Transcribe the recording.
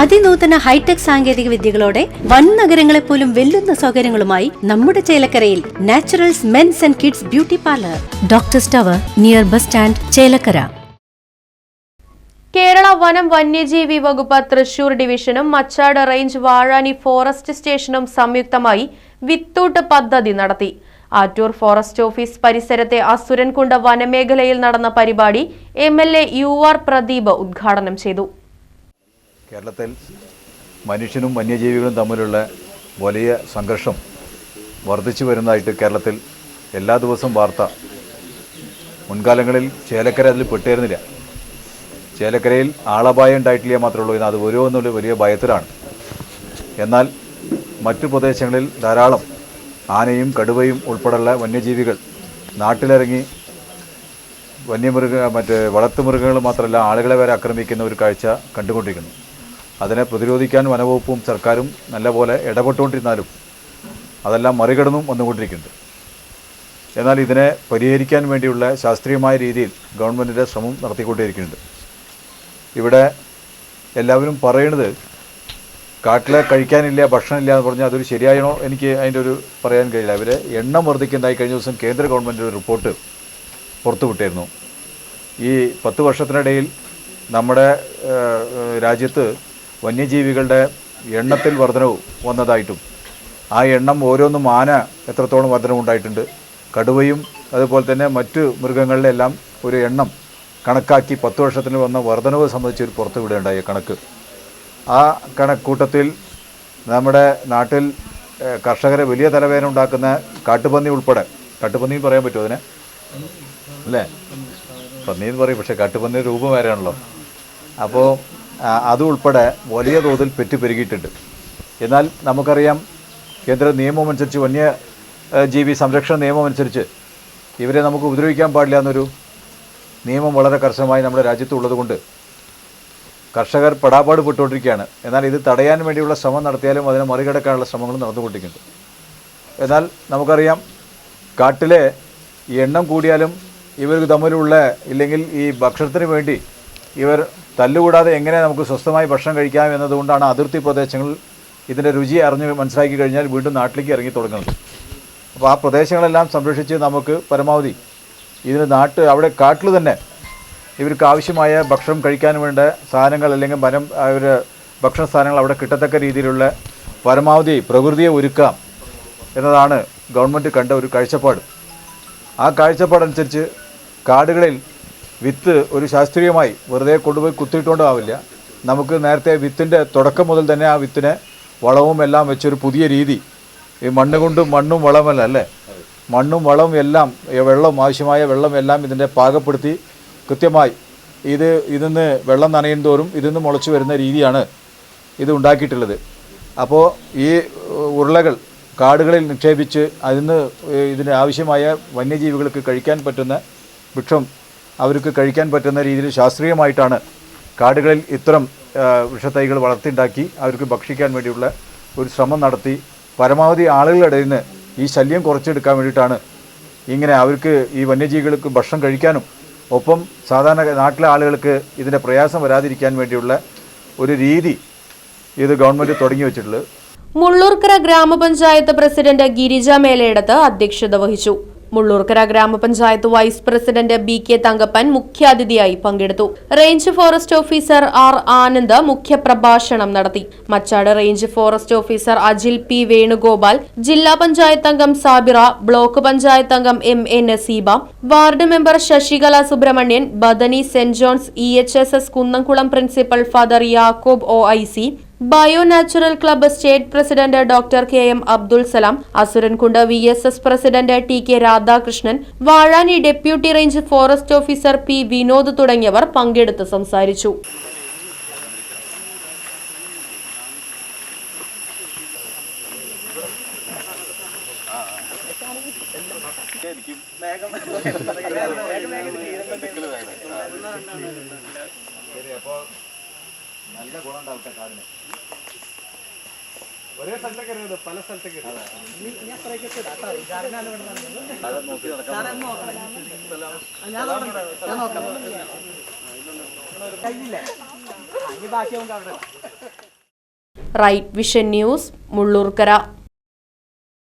അതിനൂതന hi tech സാങ്കേതിക വിദ്യകളോടെ വൻ നഗരങ്ങളെ പോലും വെല്ലുന്ന സൗകര്യങ്ങളുമായി നമ്മുടെ ചേലക്കരയിൽ naturals men's and kids beauty parlour. Doctor സ്റ്റവർ near bus stand Chelakkara. Kerala വനം വന്യജീവി വകുപ്പ് തൃശൂർ ഡിവിഷനും മച്ചാട് റേഞ്ച് വാഴാനി ഫോറസ്റ്റ് സ്റ്റേഷനും സംയുക്തമായി വിത്തൂട്ട് പദ്ധതി നടത്തി. ആറ്റൂർ ഫോറസ്റ്റ് ഓഫീസ് പരിസരത്തെ അസുരൻകുണ്ട് വനമേഖലയിൽ നടന്ന പരിപാടി M L A U R Pradeep ഉദ്ഘാടനം ചെയ്തു. കേരളത്തിൽ മനുഷ്യനും വന്യജീവികളും തമ്മിലുള്ള വലിയ സംഘർഷം വർദ്ധിച്ചു വരുന്നതായിട്ട് കേരളത്തിൽ എല്ലാ ദിവസവും വാർത്ത. മുൻകാലങ്ങളിൽ ചേലക്കര അതിൽ പെട്ടിരുന്നില്ല. ചേലക്കരയിൽ ആളപായം ഉണ്ടായിട്ടില്ല മാത്രമേ ഉള്ളൂ അത് വരുമോ എന്നുള്ള വലിയ ഭയത്തിലാണ്. എന്നാൽ മറ്റു പ്രദേശങ്ങളിൽ ധാരാളം ആനയും കടുവയും ഉൾപ്പെടെയുള്ള വന്യജീവികൾ നാട്ടിലിറങ്ങി വന്യമൃഗ മറ്റ് വളർത്തുമൃഗങ്ങൾ മാത്രമല്ല ആളുകളെ വരെ ആക്രമിക്കുന്ന ഒരു കാഴ്ച കണ്ടുകൊണ്ടിരിക്കുന്നു. അതിനെ പ്രതിരോധിക്കാൻ വനവകുപ്പും സർക്കാരും നല്ലപോലെ ഇടപെട്ടുകൊണ്ടിരുന്നാലും അതെല്ലാം മറികടന്നും വന്നുകൊണ്ടിരിക്കുന്നുണ്ട്. എന്നാൽ ഇതിനെ പരിഹരിക്കാൻ വേണ്ടിയുള്ള ശാസ്ത്രീയമായ രീതിയിൽ ഗവൺമെന്റിന്റെ ശ്രമം നടത്തിക്കൊണ്ടിരിക്കുന്നുണ്ട് ഇവിടെ എല്ലാവരും പറയണത് കാട്ടിലെ കഴിക്കാനില്ല ഭക്ഷണമില്ല എന്ന് പറഞ്ഞാൽ അതൊരു ശരിയായണോ? എനിക്ക് അതിന്റെ ഒരു പറയാൻ കഴിയില്ല. അവർ എണ്ണം വർദ്ധിക്കുന്നതായി കഴിഞ്ഞ ദിവസം കേന്ദ്ര ഗവൺമെന്റ് ഒരു റിപ്പോർട്ട് പുറത്തുവിട്ടിരുന്നു. ഈ പത്ത് വർഷത്തിനിടയിൽ നമ്മുടെ രാജ്യത്ത് വന്യജീവികളുടെ എണ്ണത്തിൽ വർധനവ് വന്നതായിട്ടും ആ എണ്ണം ഓരോന്നും ആന എത്രത്തോളം വർധനവുണ്ടായിട്ടുണ്ട് കടുവയും അതുപോലെ തന്നെ മറ്റ് മൃഗങ്ങളിലെല്ലാം ഒരു എണ്ണം കണക്കാക്കി പത്ത് വർഷത്തിന് വന്ന വർധനവ് സംബന്ധിച്ച് ഒരു പുറത്തു വിടുകയുണ്ടായ കണക്ക്. ആ കണക്കൂട്ടത്തിൽ നമ്മുടെ നാട്ടിൽ കർഷകരെ വലിയ തലവേദന ഉണ്ടാക്കുന്ന കാട്ടുപന്നി ഉൾപ്പെടെ കാട്ടുപന്നി പറയാൻ പറ്റുമോ അതിനെ? അല്ലേ? പന്നി എന്ന് പറയും പക്ഷേ കാട്ടുപന്നി രൂപം വേറെയാണല്ലോ. അപ്പോൾ അതും ഉൾപ്പെടെ വലിയ തോതിൽ പെറ്റ് പെരുകിയിട്ടുണ്ട് എന്നാൽ നമുക്കറിയാം കേന്ദ്ര നിയമമനുസരിച്ച് വന്യ ജീവി സംരക്ഷണ നിയമമനുസരിച്ച് ഇവരെ നമുക്ക് ഉപദ്രവിക്കാൻ പാടില്ല എന്നൊരു നിയമം വളരെ കർശനമായി നമ്മുടെ രാജ്യത്ത് ഉള്ളതുകൊണ്ട് കർഷകർ പെടാപ്പാട് പെട്ടുകൊണ്ടിരിക്കുകയാണ് എന്നാൽ ഇത് തടയാൻ വേണ്ടിയുള്ള ശ്രമം നടത്തിയാലും അതിനെ മറികടക്കാനുള്ള ശ്രമങ്ങളും നടന്നുകൊണ്ടിരിക്കുന്നുണ്ട്. എന്നാൽ നമുക്കറിയാം കാട്ടിലെ എണ്ണം കൂടിയാലും ഇവർക്ക് തമ്മിലുള്ള ഇല്ലെങ്കിൽ ഈ ഭക്ഷണത്തിന് വേണ്ടി ഇവർ തല്ലുകൂടാതെ എങ്ങനെ നമുക്ക് സ്വസ്ഥമായി ഭക്ഷണം കഴിക്കാം എന്നതുകൊണ്ടാണ് അതിർത്തി പ്രദേശങ്ങൾ ഇതിന്റെ രുചി അറിഞ്ഞ് മനസ്സിലാക്കി കഴിഞ്ഞാൽ വീണ്ടും നാട്ടിലേക്ക് ഇറങ്ങി തുടങ്ങുന്നത്. അപ്പോൾ ആ പ്രദേശങ്ങളെല്ലാം സംരക്ഷിച്ച് നമുക്ക് പരമാവധി ഇതിന് നാട്ട് അവിടെ കാട്ടിൽ തന്നെ ഇവർക്ക് ആവശ്യമായ ഭക്ഷണം കഴിക്കാൻ വേണ്ട സാധനങ്ങൾ അല്ലെങ്കിൽ വനം അവർ ഭക്ഷണ സാധനങ്ങൾ അവിടെ കിട്ടത്തക്ക രീതിയിലുള്ള പരമാവധി പ്രകൃതിയെ ഒരുക്കാം എന്നതാണ് ഗവൺമെന്റ് കണ്ട ഒരു കാഴ്ചപ്പാട്. ആ കാഴ്ചപ്പാടനുസരിച്ച് കാടുകളിൽ വിത്ത് ഒരു ശാസ്ത്രീയമായി വെറുതെ കൊണ്ടുപോയി കുത്തിയിട്ടുകൊണ്ടാവില്ല. നമുക്ക് നേരത്തെ വിത്തിന്റെ തുടക്കം മുതൽ തന്നെ ആ വിത്തിനെ വളവും എല്ലാം വെച്ചൊരു പുതിയ രീതി. ഈ മണ്ണ് കൊണ്ടും മണ്ണും വളമല്ല അല്ലേ? മണ്ണും വളവും എല്ലാം വെള്ളം ആവശ്യമായ വെള്ളം എല്ലാം ഇതിന്റെ പാകപ്പെടുത്തി കൃത്യമായി ഇത് ഇതിന്ന് വെള്ളം നനയും തോറും ഇതിന്ന് മുളച്ചു വരുന്ന രീതിയാണ് ഇത് ഉണ്ടാക്കിയിട്ടുള്ളത്. അപ്പോൾ ഈ ഉരുളകൾ കാടുകളിൽ നിക്ഷേപിച്ച് അതിന് ഇതിന് ആവശ്യമായ വന്യജീവികൾക്ക് കഴിക്കാൻ പറ്റുന്ന വൃക്ഷം അവർക്ക് കഴിക്കാൻ പറ്റുന്ന രീതിയിൽ ശാസ്ത്രീയമായിട്ടാണ് കാടുകളിൽ ഇത്തരം വൃക്ഷത്തൈകൾ വളർത്തിണ്ടാക്കി അവർക്ക് ഭക്ഷിക്കാൻ വേണ്ടിയുള്ള ഒരു ശ്രമം നടത്തി പരമാവധി ആളുകളുടെ നിന്ന് ഈ ശല്യം കുറച്ചെടുക്കാൻ വേണ്ടിയിട്ടാണ് ഇങ്ങനെ അവർക്ക് ഈ വന്യജീവികൾക്ക് ഭക്ഷണം കഴിക്കാനും ഒപ്പം സാധാരണ നാട്ടിലെ ആളുകൾക്ക് ഇതിന്റെ പ്രയാസം വരാതിരിക്കാൻ വേണ്ടിയുള്ള ഒരു രീതി ഇത് ഗവൺമെന്റ് തുടങ്ങി വെച്ചിട്ടുള്ളത്. മുള്ളൂർക്കര ഗ്രാമപഞ്ചായത്ത് പ്രസിഡന്റ് ഗിരിജ മേലയിടത്ത് അധ്യക്ഷത വഹിച്ചു. മുള്ളൂർക്കര ഗ്രാമപഞ്ചായത്ത് vice president B K Thankappan മുഖ്യാതിഥിയായി പങ്കെടുത്തു. Range forest officer R Anand മുഖ്യപ്രഭാഷണം നടത്തി. Machad range forest officer Ajil P Venugopal ജില്ലാ പഞ്ചായത്ത് അംഗം സാബിറ ബ്ലോക്ക് പഞ്ചായത്ത് അംഗം M A Naseeba ward member Sasikala Subrahmanyan Bethany saint John's E H S S Kunnamkulam principal father Yakob O I C bio natural club state president doctor K M Abdul Salam Asurankundu V S S president T K Radhakrishnan Vazhani deputy range forest officer P Vinod തുടങ്ങിയവർ പങ്കെടുത്ത് സംസാരിച്ചു. നല്ല ഗുണം ഉണ്ടാവട്ടെ കാടിന്. ഒരേ സ്ഥലത്തേക്ക് പല സ്ഥലത്തേക്ക് റൈറ്റ് വിഷൻ ന്യൂസ് മുള്ളൂർക്കര